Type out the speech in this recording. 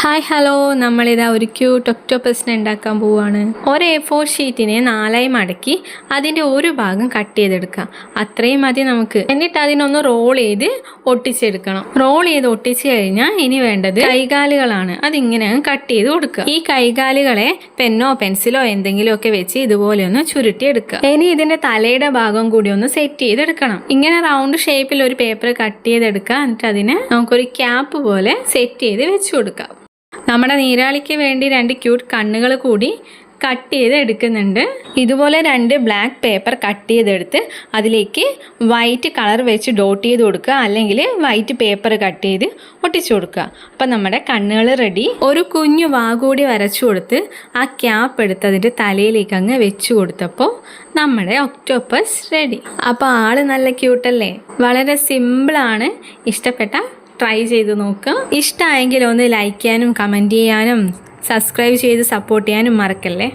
Hi hello നമ്മളിതാ ഒരു cute ഒക്ടോപ്പസിനെ ഉണ്ടാക്കാൻ പോവുകയാണ് ഒരു എ ഫോർ ഷീറ്റിനെ നാലായി മടക്കി അതിന്റെ ഒരു ഭാഗം കട്ട് ചെയ്തെടുക്കുക അത്രയും മതി നമുക്ക്. എന്നിട്ട് അതിനൊന്ന് റോൾ ചെയ്ത് ഒട്ടിച്ചെടുക്കണം. റോൾ ചെയ്ത് ഒട്ടിച്ച് കഴിഞ്ഞാൽ ഇനി വേണ്ടത് കൈകാലുകളാണ്. അതിങ്ങനെ കട്ട് ചെയ്ത് കൊടുക്കുക. ഈ കൈകാലുകളെ പെന്നോ പെൻസിലോ എന്തെങ്കിലുമൊക്കെ വെച്ച് ഇതുപോലെ ഒന്ന് ചുരുട്ടിയെടുക്കുക. ഇനി ഇതിന്റെ തലയുടെ ഭാഗം കൂടി ഒന്ന് സെറ്റ് ചെയ്തെടുക്കണം. ഇങ്ങനെ റൗണ്ട് ഷേപ്പിൽ ഒരു പേപ്പർ കട്ട് ചെയ്തെടുക്കുക. എന്നിട്ട് അതിനെ നമുക്കൊരു ക്യാപ്പ് പോലെ സെറ്റ് ചെയ്ത് വെച്ച് കൊടുക്കാം. നമ്മുടെ നീരാളിക്ക് വേണ്ടി രണ്ട് ക്യൂട്ട് കണ്ണുകൾ കൂടി കട്ട് ചെയ്ത് എടുക്കുന്നുണ്ട്. ഇതുപോലെ രണ്ട് ബ്ലാക്ക് പേപ്പർ കട്ട് ചെയ്തെടുത്ത് അതിലേക്ക് വൈറ്റ് കളർ വെച്ച് ഡോട്ട് ചെയ്ത് കൊടുക്കുക. അല്ലെങ്കിൽ വൈറ്റ് പേപ്പർ കട്ട് ചെയ്ത് ഒട്ടിച്ചു കൊടുക്കുക. അപ്പം നമ്മുടെ കണ്ണുകൾ റെഡി. ഒരു കുഞ്ഞു വാ കൂടി വരച്ചു കൊടുത്ത് ആ ക്യാപ്പ് എടുത്ത് അതിന്റെ തലയിലേക്ക് അങ്ങ് വെച്ച് കൊടുത്തപ്പോൾ നമ്മുടെ ഒക്ടോപ്പസ് റെഡി. അപ്പോൾ ആൾ നല്ല ക്യൂട്ടല്ലേ? വളരെ സിമ്പിളാണ്. ഇഷ്ടപ്പെട്ട ട്രൈ ചെയ്ത് നോക്കുക ഇഷ്ടമായെങ്കിൽ ഒന്ന് ലൈക്ക് ചെയ്യാനും കമന്റ് ചെയ്യാനും സബ്സ്ക്രൈബ് ചെയ്ത് സപ്പോർട്ട് ചെയ്യാനും മറക്കല്ലേ?